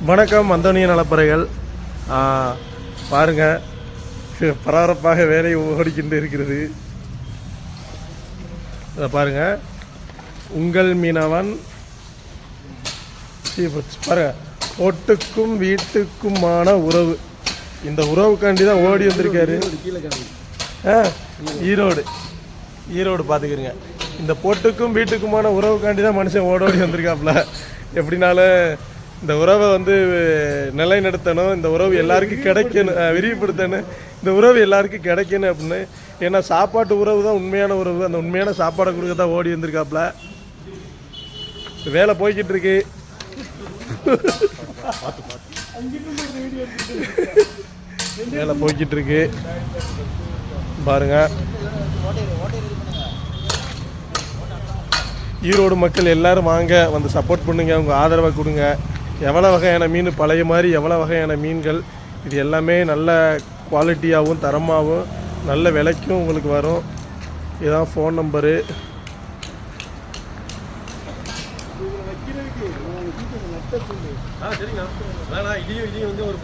வணக்கம் அந்தோனிய நலப்பறைகள். பாருங்கள் பரபரப்பாக வேலை ஓடிக்கிட்டு இருக்கிறது. இதை பாருங்கள் உங்கள் மீனவன் பாருங்கள் ஒட்டுக்கும் வீட்டுக்குமான உறவு. இந்த உறவுக்காண்டி தான் ஓடி வந்திருக்காரு. ஆ, ஈரோடு. ஈரோடு பார்த்துக்கிறங்க இந்த பொட்டுக்கும் வீட்டுக்குமான உறவுக்காண்டி தான் மனுஷன் ஓட ஓடி வந்திருக்காப்புல எப்படினாலும் இந்த உறவை வந்து நிலைநிறுத்தணும். இந்த உறவு எல்லாருக்கும் கிடைக்கணும் விரிவுபடுத்தணும். இந்த உறவு எல்லாருக்கும் கிடைக்கணும் அப்படின்னு. ஏன்னா சாப்பாட்டு உறவு தான் உண்மையான உறவு. அந்த உண்மையான சாப்பாடை கொடுக்க தான் ஓடி வந்திருக்காப்புல. வேலை போய்கிட்டு இருக்கு. வேலை போய்கிட்டு இருக்கு. பாருங்க. ஈரோடு மக்கள் எல்லாரும் வாங்க வந்து சப்போர்ட் பண்ணுங்க. உங்க ஆதரவை கொடுங்க. எவ்வளோ வகையான மீன் பழைய மாதிரி எவ்வளோ வகையான மீன்கள்? இது எல்லாமே நல்ல குவாலிட்டியாகவும் தரமாகவும் நல்ல விலைக்கும் உங்களுக்கு வரும். இதுதான் ஃபோன் நம்பரு ஆ சரிங்க. வேணா இதையும் இதையும் வந்து ஒரு